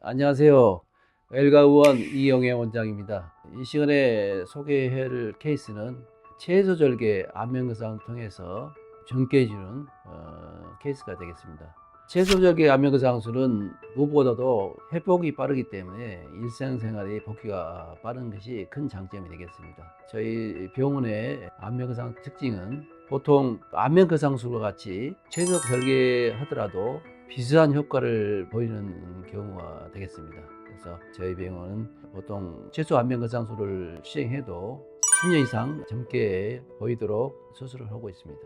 안녕하세요. 엘가 의원 이영애 원장입니다. 이 시간에 소개할 케이스는 채소절개 안면거상을 통해서 정깨해주는 어, 케이스가 되겠습니다. 채소절개 안면거상술은 무엇보다도 회복이 빠르기 때문에 일상생활의 복귀가 빠른 것이 큰 장점이 되겠습니다. 저희 병원의 안면거상 특징은 보통 안면거상술과 같이 채소 절개 하더라도 비슷한 효과를 보이는 경우가 되겠습니다. 그래서 저희 병원은 보통 최소 안면 거상술을 시행해도 10년 이상 젊게 보이도록 수술을 하고 있습니다.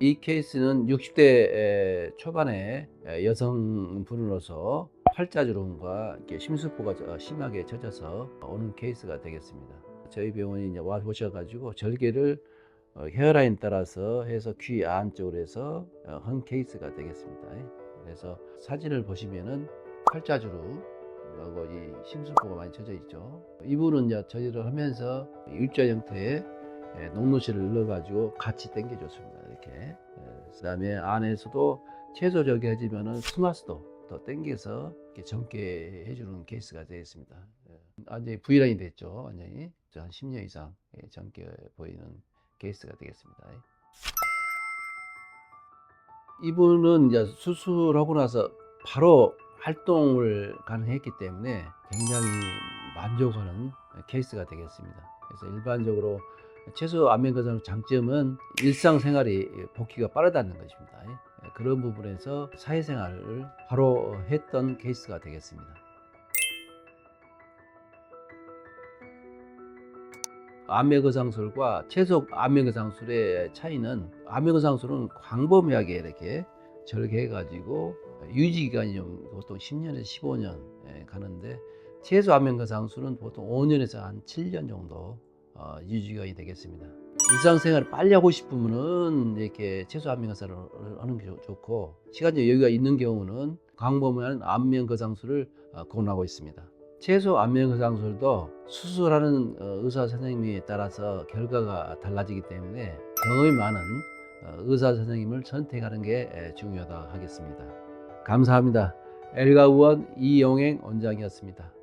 이 케이스는 60대 초반의 여성분으로서 팔자주름과 심수포가 심하게 젖어서 오는 케이스가 되겠습니다. 저희 병원이 이제 와 오셔가지고 절개를 어, 헤어라인 따라서 해서 귀 안쪽으로 해서 어, 한 케이스가 되겠습니다. 그래서 사진을 보시면은 팔자주름하고 이 심술포가 많이 젖어 있죠. 이분은 이제 저지를 하면서 일자 형태의 예, 녹노실을 넣어가지고 같이 당겨줬습니다. 이렇게. 예, 그다음에 안에서도 채소 저기 해지면은 스마스도 더 당겨서 이렇게 젊게 해주는 케이스가 되겠습니다. 예, 완전히 V라인이 됐죠. 완전히 한 10년 이상 예, 젊게 보이는 케이스가 되겠습니다. 이분은 이제 수술하고 나서 바로 활동을 가능했기 때문에 굉장히 만족하는 케이스가 되겠습니다. 그래서 일반적으로 최소 안면거상 장점은 일상생활이 복귀가 빠르다는 것입니다. 그런 부분에서 사회생활을 바로 했던 케이스가 되겠습니다. 안면거상술과 채소 안면거상술의 차이는 안면거상술은 광범위하게 이렇게 절개해 가지고 유지 기간이 좀 보통 10년에서 15년 예, 가는데 채소 안면거상술은 보통 5년에서 한 7년 정도 어, 유지기간이 되겠습니다. 일상생활을 빨리 하고 싶으면은 이렇게 채소 안면거상을 하는 게 좋- 좋고 시간적 여유가 있는 경우는 광범위한 안면거상술을 어, 권하고 있습니다. 채소 안면거상술도 수술하는 어, 의사 선생님에 따라서 결과가 달라지기 때문에 경험이 많은 어, 의사 선생님을 선택하는 게 에, 중요하다 하겠습니다. 감사합니다. 엘가 의원 이용행 원장이었습니다.